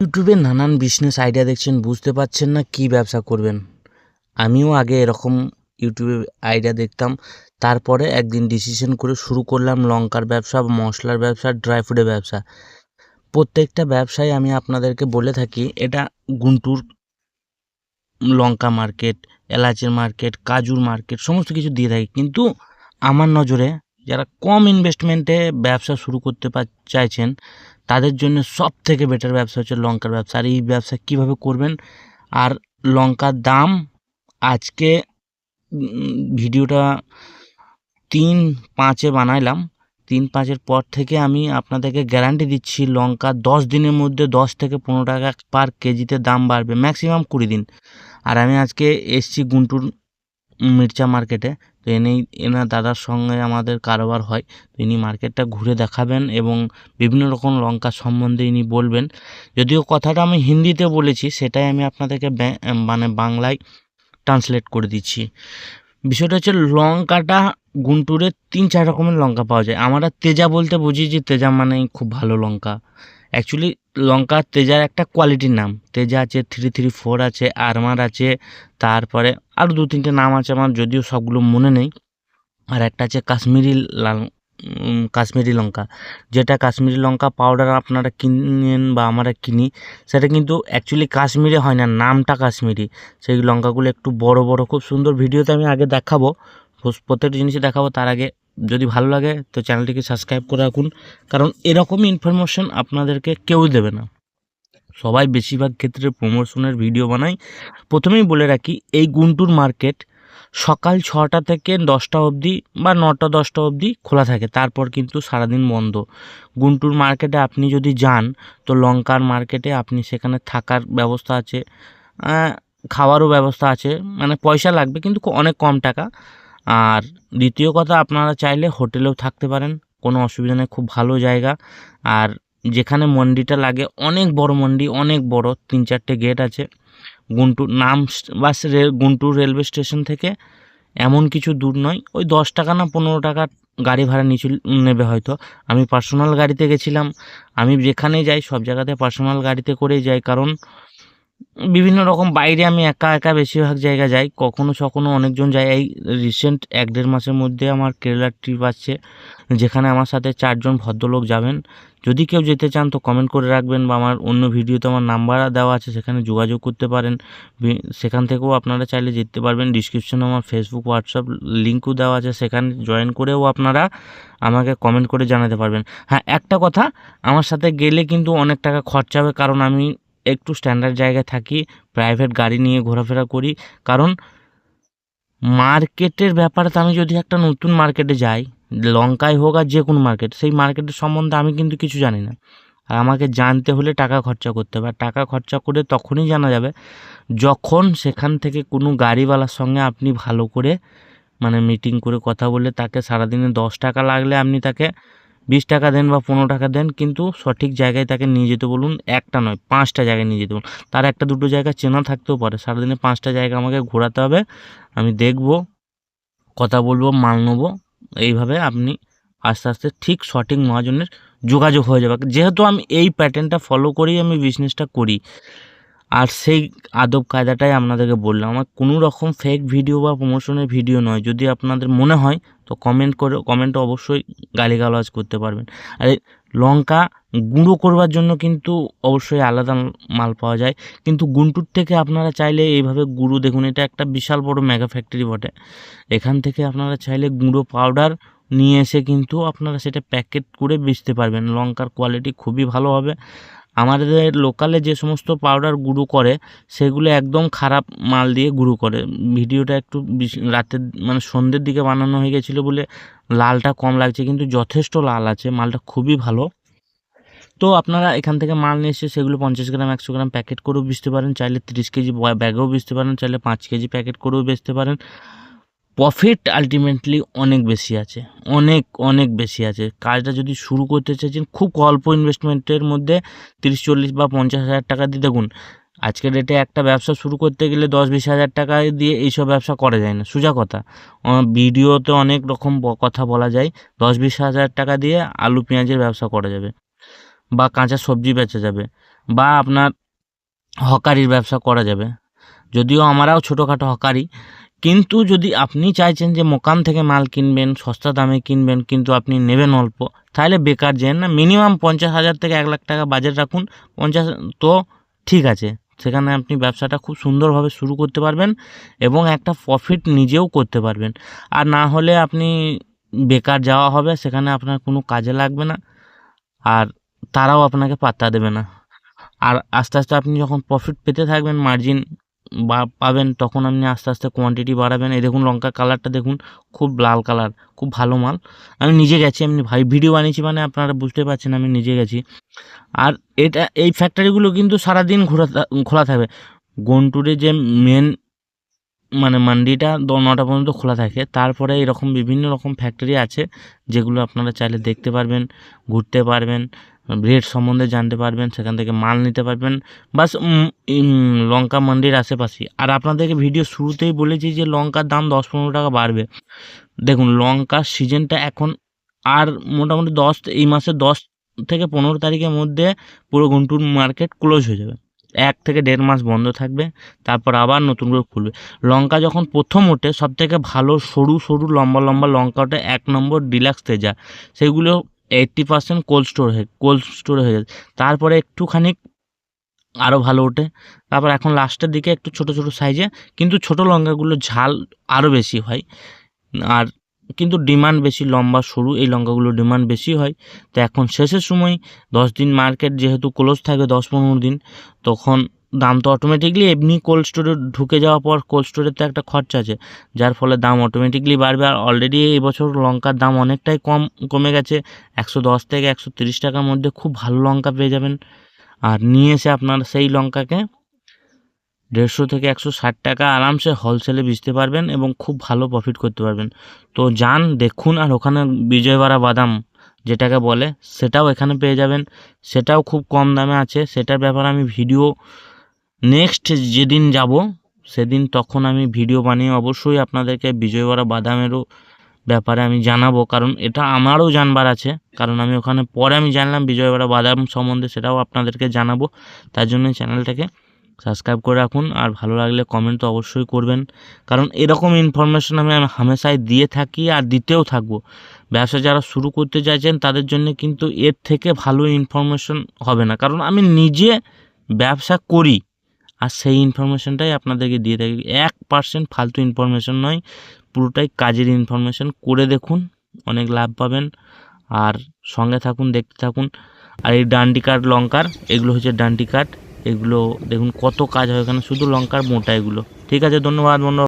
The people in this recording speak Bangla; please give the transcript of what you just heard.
ইউটিউবে নানান বিজনেস আইডিয়া দেখছেন, বুঝতে পারছেন না কি ব্যবসা করবেন। আমিও আগে এরকম ইউটিউবে আইডিয়া দেখতাম, তারপরে একদিন ডিসিশন করে শুরু করলাম লঙ্কার ব্যবসা, মশলার ব্যবসা ড্রাই ফ্রুটের ব্যবসা। প্রত্যেকটা ব্যবসায় আমি আপনাদেরকে বলে থাকি, এটা গুন্টুর লঙ্কা মার্কেট এলাচের মার্কেট কাজুর মার্কেট সমস্ত কিছু দিয়ে থাকি। কিন্তু আমার নজরে যারা কম ইনভেস্টমেন্টে ব্যবসা শুরু করতে চাইছেন তাদের জন্য সব থেকে বেটার ব্যবসা হচ্ছে লঙ্কার ব্যবসা। আর এই ব্যবসা কীভাবে করবেন? আর লঙ্কার দাম আজকে ভিডিওটা তিন পাঁচে বানাইলাম। তিন পাঁচের পর থেকে আমি আপনাদেরকে গ্যারান্টি দিচ্ছি, লঙ্কা দশ দিনের মধ্যে দশ থেকে পনেরো টাকা পার কেজিতে দাম বাড়বে ম্যাক্সিমাম কুড়ি দিন। আর আমি আজকে এসছি গুন্টুর মির্চা মার্কেটে এনেই এনার দাদার সঙ্গে আমাদের কারবার হয়। তিনি মার্কেটটা ঘুরে দেখাবেন এবং বিভিন্ন রকম লঙ্কা সম্বন্ধে ইনি বলবেন। যদিও কথাটা আমি হিন্দিতে বলেছি, সেটাই আমি আপনাদেরকে মানে বাংলায় ট্রান্সলেট করে দিচ্ছি। বিষয়টা হচ্ছে লঙ্কাটা গুন্টুরে তিন, চার রকমের লঙ্কা পাওয়া যায়। আমরা তেজা বলতে বুঝি যে তেজা মানেই খুব ভালো লঙ্কা। অ্যাকচুয়ালি লঙ্কা তেজার একটা কোয়ালিটির নাম। তেজা আছে থ্রি থ্রি ফোর আছে আরমার আছে, তারপরে আরও দু তিনটে নাম আছে আমার, যদিও সবগুলো মনে নেই। আর একটা আছে কাশ্মীরি লাল কাশ্মীরি লঙ্কা। যেটা কাশ্মীরি লঙ্কা পাউডার আপনারা কিনেন বা আমরা কিনি, সেটা কিন্তু অ্যাকচুয়ালি কাশ্মীরে হয় না, নামটা কাশ্মীরি। সেই লঙ্কাগুলো একটু বড় বড়, খুব সুন্দর ভিডিওতে আমি আগে দেখাবো। প্রত্যেকটা জিনিসই দেখাবো, তার আগে যদি ভালো লাগে, তো চ্যানেলটিকে সাবস্ক্রাইব করে রাখুন। কারণ এরকমই ইনফরমেশন আপনাদেরকে কেউই দেবে না। সবাই বেশিরভাগ ক্ষেত্রে প্রমোশনের ভিডিও বানায় প্রথমেই বলে রাখি, এই গুন্টুর মার্কেট সকাল ছটা থেকে দশটা অবধি বা নটা, দশটা অবধি খোলা থাকে। তারপর কিন্তু সারাদিন বন্ধ। গুন্টুর মার্কেটে আপনি যদি যান, তো লঙ্কার মার্কেটে আপনি সেখানে থাকার ব্যবস্থা আছে খাওয়ারও ব্যবস্থা আছে। মানে পয়সা লাগবে, কিন্তু অনেক কম টাকা। আর দ্বিতীয় কথা, আপনারা চাইলে হোটেলেও থাকতে পারেন, কোনো অসুবিধা নেই, খুব ভালো জায়গা। আর যেখানে মন্ডিটা লাগে, অনেক বড় মন্ডি অনেক বড়, তিন চারটে গেট আছে। গুন্টুর নাম বাস রে- গুন্টুর রেলওয়ে স্টেশন থেকে এমন কিছু দূর নয়, ওই দশ টাকা না পনেরো টাকা গাড়ি ভাড়া নিচু, নেবে হয়তো। আমি পার্সোনাল গাড়িতে গেছিলাম, আমি যেখানে যাই সব জায়গাতে পার্সোনাল গাড়িতে করেই যাই, কারণ বিভিন্ন রকম বাইরে আমি একা একা বেশিরভাগ জায়গা যাই, কখনো সখনো অনেকজন যায়। এই রিসেন্ট এক দেড় মাসের মধ্যে আমার কেরালার ট্রিপ আছে যেখানে আমার সাথে চারজন ভদ্রলোক যাবেন। যদি কেউ যেতে চান তো কমেন্ট করে রাখবেন বা আমার অন্য ভিডিওতে আমার নাম্বার দেওয়া আছে, সেখানে যোগাযোগ করতে পারেন। সেখান থেকেও আপনারা চাইলে যেতে পারবেন। ডিসক্রিপশনে আমার ফেসবুক হোয়াটসঅ্যাপ লিঙ্কও দেওয়া আছে, সেখানে জয়েন করেও আপনারা আমাকে কমেন্ট করে জানাতে পারবেন। হ্যাঁ একটা কথা, আমার সাথে গেলে কিন্তু অনেক টাকা খরচা হবে, কারণ আমি একটু স্ট্যান্ডার্ড জায়গায় থাকি প্রাইভেট গাড়ি নিয়ে ঘোরাফেরা করি। কারণ মার্কেটের ব্যাপারে আমি যদি একটা নতুন মার্কেটে যাই, লঙ্কায় হোক আর যে কোনো মার্কেট সেই মার্কেটের সম্বন্ধে আমি কিন্তু কিছু জানি না। আর আমাকে জানতে হলে টাকা খরচা করতে হবে। আর টাকা খরচা করে তখনই জানা যাবে যখন সেখান থেকে কোনো গাড়িওয়ালার সঙ্গে আপনি ভালো করে মানে মিটিং করে কথা বলে তাকে সারাদিনে দশ টাকা লাগলে আপনি তাকে বিশ টাকা দেন বা পনেরো টাকা দেন, কিন্তু সঠিক জায়গায় তাকে নিয়ে যেতে বলুন, একটা নয়, পাঁচটা জায়গায় নিয়ে যেতে বলুন। তার একটা দুটো জায়গা চেনা থাকতেও পারে। সারাদিনে পাঁচটা জায়গা আমাকে ঘোরাতে হবে, আমি দেখব, কথা বলব, মাল নেব, এইভাবে আপনি আস্তে আস্তে ঠিক সঠিক মহাজনের যোগাযোগ হয়ে যাবে। যেহেতু আমি এই প্যাটার্নটা ফলো করেই আমি বিজনেসটা করি। আর সেই আদব কায়দাটাই আপনাদেরকে বললাম। আমার কোনো রকম ফেক ভিডিও বা প্রমোশনের ভিডিও নয়। যদি আপনাদের মনে হয়, তো কমেন্ট করে কমেন্টে অবশ্যই গালিগালাজ করতে পারবেন। আর, লঙ্কা গুঁড়ো করবার জন্য কিন্তু অবশ্যই আলাদা মাল পাওয়া যায়। কিন্তু গুন্টুর থেকে আপনারা চাইলে এইভাবে গুঁড়ো, দেখুন, এটা একটা বিশাল বড় মেগা ফ্যাক্টরি বটে। এখান থেকে আপনারা চাইলে গুঁড়ো পাউডার নিয়ে এসে কিন্তু আপনারা সেটা প্যাকেট করে বেচতে পারবেন। লঙ্কার কোয়ালিটি খুবই ভালো হবে। আমাদের লোকালে যে সমস্ত পাউডার গুঁড়ো করে, সেগুলো একদম খারাপ মাল দিয়ে গুঁড়ো করে। ভিডিওটা একটু রাতের মানে সন্ধ্যের দিকে বানানো হয়ে গেছিল বলে লালটা কম লাগছে, কিন্তু যথেষ্ট লাল আছে, মালটা খুবই ভালো। তো আপনারা এখান থেকে মাল নিয়ে এসে সেগুলো পঞ্চাশ গ্রাম, একশো গ্রাম প্যাকেট করেও বেচতে পারেন, চাইলে তিরিশ কেজি ব্যাগেও বেচতে পারেন, চাইলে পাঁচ কেজি প্যাকেট করেও বেচতে পারেন। প্রফিট আলটিমেটলি অনেক বেশি আছে, অনেক অনেক বেশি আছে। কাজটা যদি শুরু করতে চাইছেন, খুব অল্প ইনভেস্টমেন্টের মধ্যে তিরিশ, চল্লিশ বা পঞ্চাশ হাজার টাকা দিয়ে দেখুন, আজকের ডেটে একটা ব্যবসা শুরু করতে গেলে দশ, বিশ হাজার টাকা দিয়ে এইসব ব্যবসা করা যায় না। সোজা কথা ভিডিওতে অনেক রকম কথা বলা যায়, দশ, বিশ হাজার টাকা দিয়ে আলু, পেঁয়াজের ব্যবসা করা যাবে বা কাঁচা সবজি বেচা যাবে বা আপনার হকারির ব্যবসা করা যাবে। যদিও আমরাও ছোটোখাটো হকারি কিন্তু যদি আপনি চাইছেন যে মোকাম থেকে মাল কিনবেন, সস্তা দামে কিনবেন, কিন্তু আপনি নেবেন অল্প, তাহলে বেকার যেন না। মিনিমাম পঞ্চাশ হাজার থেকে এক লাখ টাকা বাজেট রাখুন। পঞ্চাশ তো ঠিক আছে, সেখানে আপনি ব্যবসাটা খুব সুন্দরভাবে শুরু করতে পারবেন এবং একটা প্রফিট নিজেও করতে পারবেন। আর না হলে আপনি বেকার যাওয়া হবে, সেখানে আপনার কোনো কাজে লাগবে না আর তারাও আপনাকে পাত্তা দেবে না। আর আস্তে আস্তে আপনি যখন প্রফিট পেতে থাকবেন মার্জিন পাবেন, তখন আপনি আস্তে আস্তে কোয়ান্টিটি বাড়াবেন। এই দেখুন লঙ্কা কালারটা দেখুন, খুব লাল কালার খুব ভালো মাল। আমি নিজে গেছি এমনি ভাই ভিডিও বানিয়েছি মানে আপনারা বুঝতে পারছেন, আমি নিজে গেছি। আর এটা, এই ফ্যাক্টরিগুলো কিন্তু সারাদিন ঘোরা, খোলা থাকবে গন্টুরে যে মেন মানে মান্ডিটা দ- নটা পর্যন্ত খোলা থাকে, তারপরে এরকম বিভিন্ন রকম ফ্যাক্টরি আছে, যেগুলো আপনারা চাইলে দেখতে পারবেন, ঘুরতে পারবেন। রেট সম্বন্ধে জানতে পারবেন, সেখান থেকে মাল নিতে পারবেন। বাস লঙ্কা মান্ডির আশেপাশে। আর আপনাদেরকে ভিডিও শুরুতেই বলেছি যে লঙ্কার দাম দশ পনেরো টাকা বাড়বে। দেখুন, লঙ্কার সিজনটা এখন আর মোটামুটি দশ, এই মাসের দশ থেকে পনেরো তারিখের মধ্যে পুরো গুন্টুর মার্কেট ক্লোজ হয়ে যাবে। এক থেকে দেড় মাস বন্ধ থাকবে, তারপর আবার নতুন করে খুলবে। লঙ্কা যখন প্রথম ওঠে সব থেকে ভালো সরু সরু লম্বা লম্বা লঙ্কা ওঠে এক নম্বর ডিলাক্স তেজা। সেগুলো এইট্টি পার্সেন্ট কোল্ড স্টোর হয়ে কোল্ড স্টোরে হয়ে যায় তারপরে একটুখানি আরও ভালো ওঠে। তারপর এখন লাস্টের দিকে একটু ছোট ছোট সাইজে কিন্তু ছোট লঙ্কাগুলো ঝাল আরও বেশি হয়। আর কিন্তু ডিমান্ড বেশি, লম্বা সরু, এই লঙ্কাগুলো ডিমান্ড বেশি হয়। তো এখন শেষের সময় দশ দিন মার্কেট যেহেতু ক্লোজ থাকে দশ পনেরো দিন, তখন দাম তো অটোমেটিকলি এমনি কোল্ড স্টোরে ঢুকে যাওয়ার পর কোল্ড স্টোরের তো একটা খরচা আছে। যার ফলে দাম অটোমেটিকলি বাড়বে আর অলরেডি এবছর লঙ্কার দাম অনেকটাই কম, কমে গেছে। একশো দশ থেকে একশো তিরিশ টাকার মধ্যে খুব ভালো লঙ্কা পেয়ে যাবেন। আর নিয়ে এসে আপনার সেই লঙ্কাকে দেড়শো থেকে একশো ষাট টাকা আরামসে হোলসেলে বেচতে পারবেন এবং খুব ভালো প্রফিট করতে পারবেন। তো যান, দেখুন আর ওখানে বিজয়বাড়া বাদাম যেটাকে বলে, সেটাও এখানে পেয়ে যাবেন। সেটাও খুব কম দামে আছে। সেটার ব্যাপারে আমি ভিডিও নেক্সট যেদিন যাব, সেদিন তখন আমি ভিডিও বানিয়ে অবশ্যই আপনাদেরকে বিজয়বাড়া বাদামেরও ব্যাপারে আমি জানাব। কারণ এটা আমারও জানবার আছে। কারণ আমি ওখানে পরে আমি জানলাম বিজয়বাড়া বাদাম সম্বন্ধে, সেটাও আপনাদেরকে জানাব। তার জন্য চ্যানেলটাকে সাবস্ক্রাইব করে রাখুন। আর ভালো লাগলে কমেন্ট তো অবশ্যই করবেন। কারণ এরকম ইনফরমেশন আমি আমি হামেশাই দিয়ে থাকি আর দিতেও থাকব। ব্যবসা যারা শুরু করতে চাইছেন, তাদের জন্য কিন্তু এর থেকে ভালো ইনফরমেশন হবে না। কারণ আমি নিজে ব্যবসা করি। আর সেই ইনফরমেশনটাই আপনাদেরকে দিয়ে থাকি। এক পার্সেন্ট ফালতু ইনফরমেশন নয়, পুরোটাই কাজের ইনফরমেশন করে দেখুন, অনেক লাভ পাবেন। আর সঙ্গে থাকুন, দেখতে থাকুন। আর এই ডান্ডি কাঠ, লঙ্কার, এগুলো হচ্ছে ডান্ডি কাঠ। এগুলো দেখুন কত কাজ হয় এখানে, শুধু লঙ্কার মোটা এগুলো। ঠিক আছে, ধন্যবাদ বন্ধু।